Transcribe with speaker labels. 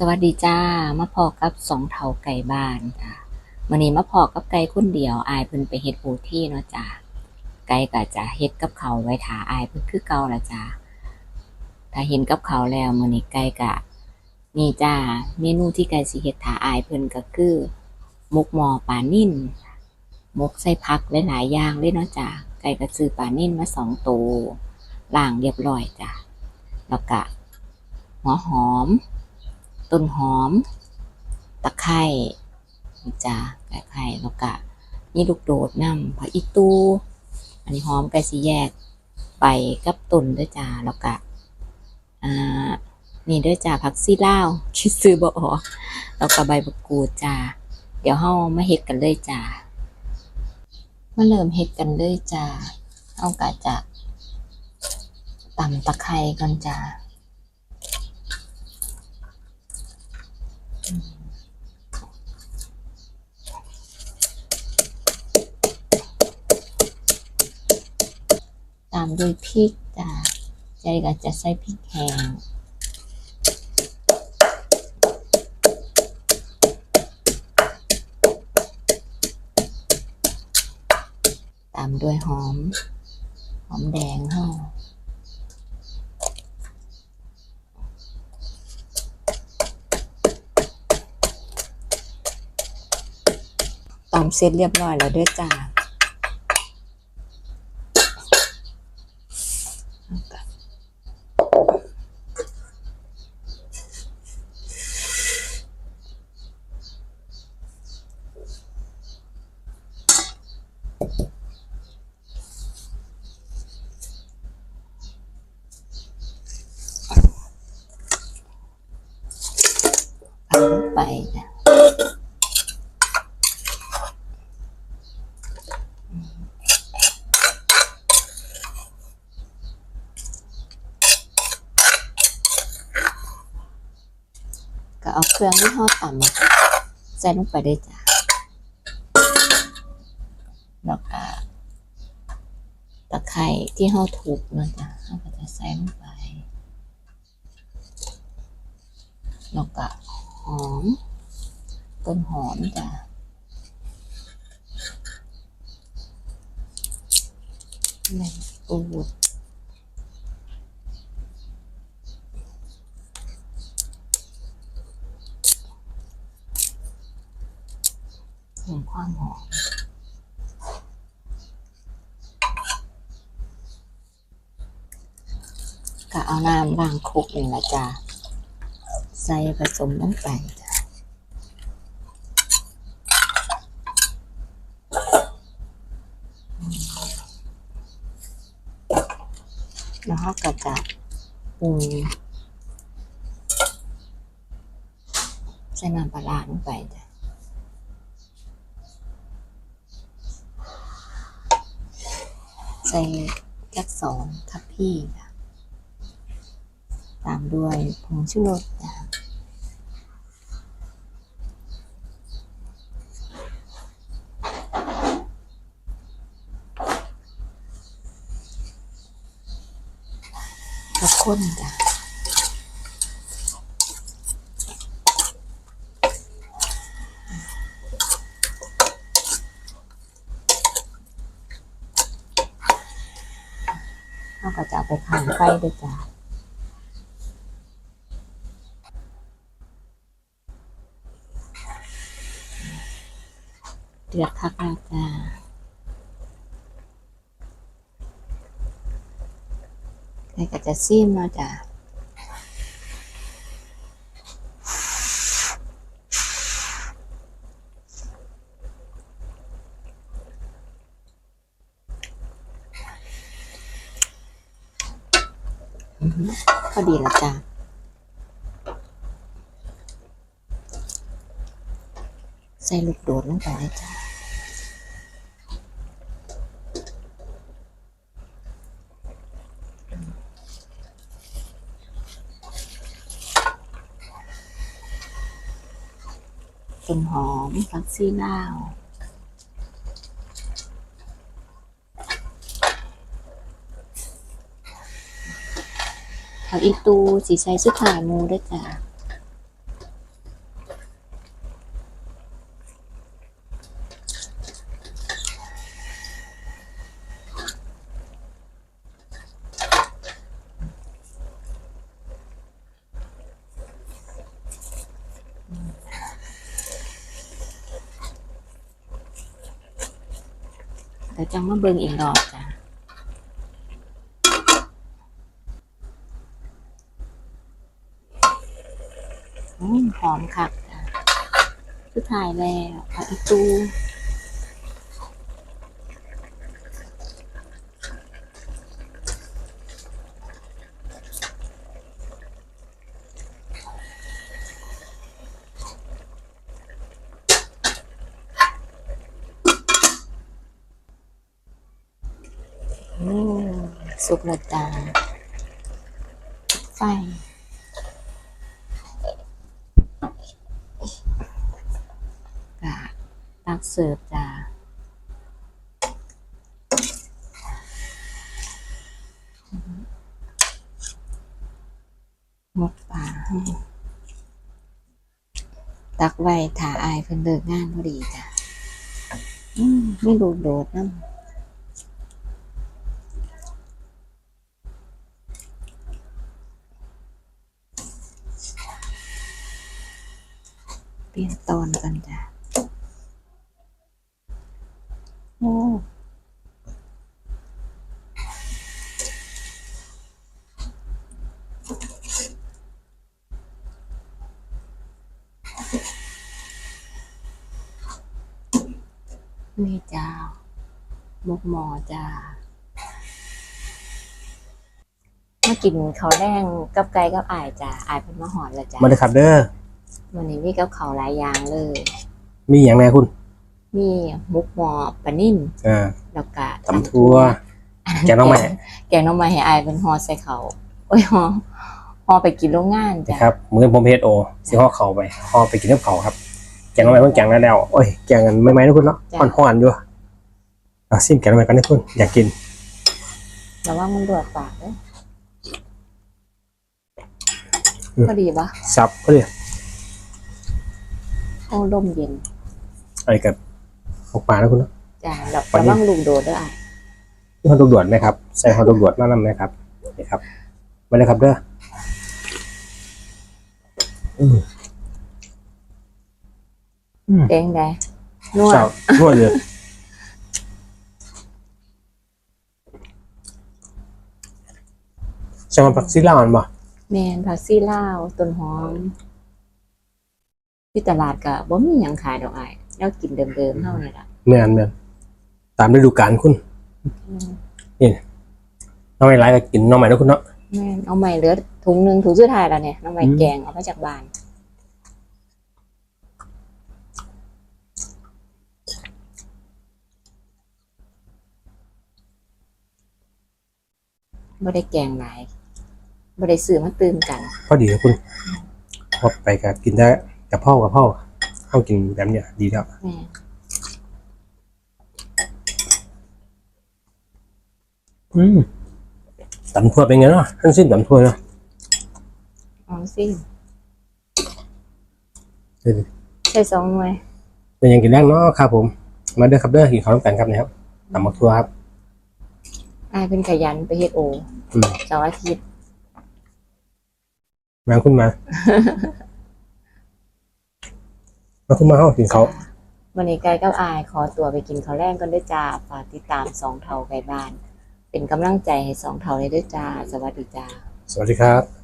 Speaker 1: สวัสดีจ้ามาพอกับสองเถาไก่บ้านจ้าวันนี้มาพอกับไก่คนเดียวอายเพิ่นไปเฮ็ดโอที่เนาะจ้าไก่ก็จะเฮ็ดกับเขาไว้ถาอายเพิ่นคือเก่าละจ้าถ้าเห็นกับเขาแล้วมื้อนี้ไก่ก็นี่จ้าเมนูที่ไก่สิเฮ็ดถาอายเพิ่นก็คือหมกหม้อปลานิ่นหมกใส่ผักหลายๆอย่างเลยเนาะจ้าไก่ก็ซื้อปลานิ่นมาสองตัวล้างเรียบร้อยจ้าแล้วก็หัวหอม ต้นหอม ตะไคร่จ้าตะไคร้แล้วก็นี่ลูกโดดน้ำผักอีตู อันนี้หอมไก่สีแยกไปกับต้นด้วยจ้าแล้วก็อ่านี่ด้วยจ้าผักซีลาวคิดซื้อบ่ออกแล้วก็ใบมะกรูดจ้าเดี๋ยวเฮามาเฮ็ดกันเลยจ้ามาเริ่มเฮ็ดกันเลยจ้าเฮาก็จะตำตะไคร้ก่อนจ้า ตามด้วยพริกจ้าใจก็จะใส่พริกแห้งตามด้วยหอม หอมแดงห่อตามเสร็จเรียบร้อยแล้วด้วยจ้า ใส่ลง ไปจ้ะก็เอาเครื่องที่ห่อต่ำมาใส่ลงไปได้จ้ะแล้วก็ตะไคร้ที่ห่อถูกนะจ๊ะเราก็จะใส่ลงไปแล้วก็ อม ต้นหอมจ้ะใบมะกรูดเพิ่มความหอมก็เอาน้ำล้างคลุกนี่แหละจ้ะ ใส่ผสมลงไปจ้ะแล้วเราก็จะปรุงใส่น้ำปลาลงไปจ้ะใส่จักสองทัพพี่จ้ะตามด้วยผงชูรสจ้ะ กับ ข้นจ้ะเราก็จะเอาไปขังไฟด้วยจ้ะเดือดคักแล้วจ้า ไก่ก็จะซีมเนาะจ้ะพอดีแล้วจ้ะใส่ลูกโดดลงไปเลยจ้ะ ลิ่นหอมผักซีลาวผักอีตูสีใส่สุดท้ายมูด้วยจ้ะ แต่จังมาเบิ่งอีกดอกจ้ะหอมคักจ้ะสุดท้ายแล้วอีกอีตู อืม สุกแล้วจ้าไฟกะตักเสิร์ฟจ้าหมดป่าให้ตักไว้ถ่าอายเพิ่นเลิกงานพอดีจ้ะไม่ดูโดดน้ำ ลี่ยนตอนกันจ้ะโอ้นี่จ้ามุกหมอจ้ามากินข้าวแดงกับไก่กับอายจ้าอายเป็นมาหอนแล้วจ้า
Speaker 2: มาเลยครับเด้อ
Speaker 1: วันนี้มีกับเขาวหลายอย่างเลย
Speaker 2: มีอย่างไรคุณ
Speaker 1: มีมุกหมอปลานิ่ม
Speaker 2: อ่า
Speaker 1: แล้วก็
Speaker 2: ตำทั่ว แกงน้องใหม่
Speaker 1: แกงหน้องไม้ให้อายเป็นห่อใส่เขาวโอ้ยห่อห่อไปกินโรงงานจ้ะ
Speaker 2: นะครับเหมือนผมเพชโอสิห่อเข่าไปห่อไปกินกับเขาวครับ แกงน้องใหม่เพิ่งแกงแล้วแล้วโอ้ยแกงกันไม่ไหมนะคุณเนาะห่อนๆอยู่อะซิมแกงน้องใหม่กันนะคุณอยากกิน
Speaker 1: แต่ว่ามันดวดปากเลย
Speaker 2: อืม
Speaker 1: พอดีปะ
Speaker 2: ซับก็เลย
Speaker 1: โอ้ลมเย็น
Speaker 2: อะไรกับหกปลานะคุณเนาะ
Speaker 1: จ้ะแล้ว
Speaker 2: ปลานิ่
Speaker 1: ระ
Speaker 2: ม
Speaker 1: วังลูกโดดด้วยอะ
Speaker 2: มีฮอตดอกด่วนไหมครับใส่ฮอตดอกด่วนมากนำไหมครับนี่ครับมาเลยครับเด้ออืมอืม
Speaker 1: แดงแดงนวด
Speaker 2: เจ้านวดเลยจะมาปักซิล่ามันบ่
Speaker 1: แมนผักซี่ลาวต้นหอม ที่ตลาดก็บ่มีหยังขายดอกอ้ายแล้วกินเดิมๆเท่านี้ล่ะ
Speaker 2: เมื่อนเมื่อนตามฤดูกาลคุณ
Speaker 1: อืม
Speaker 2: น้องไม่ร้ายก็กินน้องใหม่นะคุณเนาะ
Speaker 1: แม่นเอาใหม่เหลือถุงหนึ่งถุงสุดท้ายแล้วเนี่ยน้องใหม่
Speaker 2: อืม
Speaker 1: แกงเอามาจากบ้านบ่ได้แกงหลายบ่ได้ซื้อมาตื่มกัน
Speaker 2: พอดีนะคุณพอไปกับกินได้ กับพ่อกับพ่อเข้ากินแบบเนี้ยดีแล้ว
Speaker 1: แม่
Speaker 2: อืมตำทั่วเป็นไงเนาะทั้งสิ้นตำทั่วเนาะ
Speaker 1: เอาสิ
Speaker 2: เออ
Speaker 1: ใส่สองหน่วย
Speaker 2: เป็นยังกินแรกเนาะครับผม มาเด้อครับเด้อกินข้าวร่วมกันครับนะครับตำมักทั่วครับ
Speaker 1: อายเป็นขยันไปเฮ็ดโอ
Speaker 2: อืม
Speaker 1: เสาร์อาทิตย์
Speaker 2: มาคุณมา มาคุณมาเข้ากินเขาว
Speaker 1: วันนี้ไกลกับอาย ขอตัวไปกินข้าวแรงกันด้วยจ้าฝากติดตามสองเท่าไกลบ้าน เป็นกำลังใจให้สองเท่าเลยด้วยจ้า สวัสดีจ้า
Speaker 2: สวัสดีครับ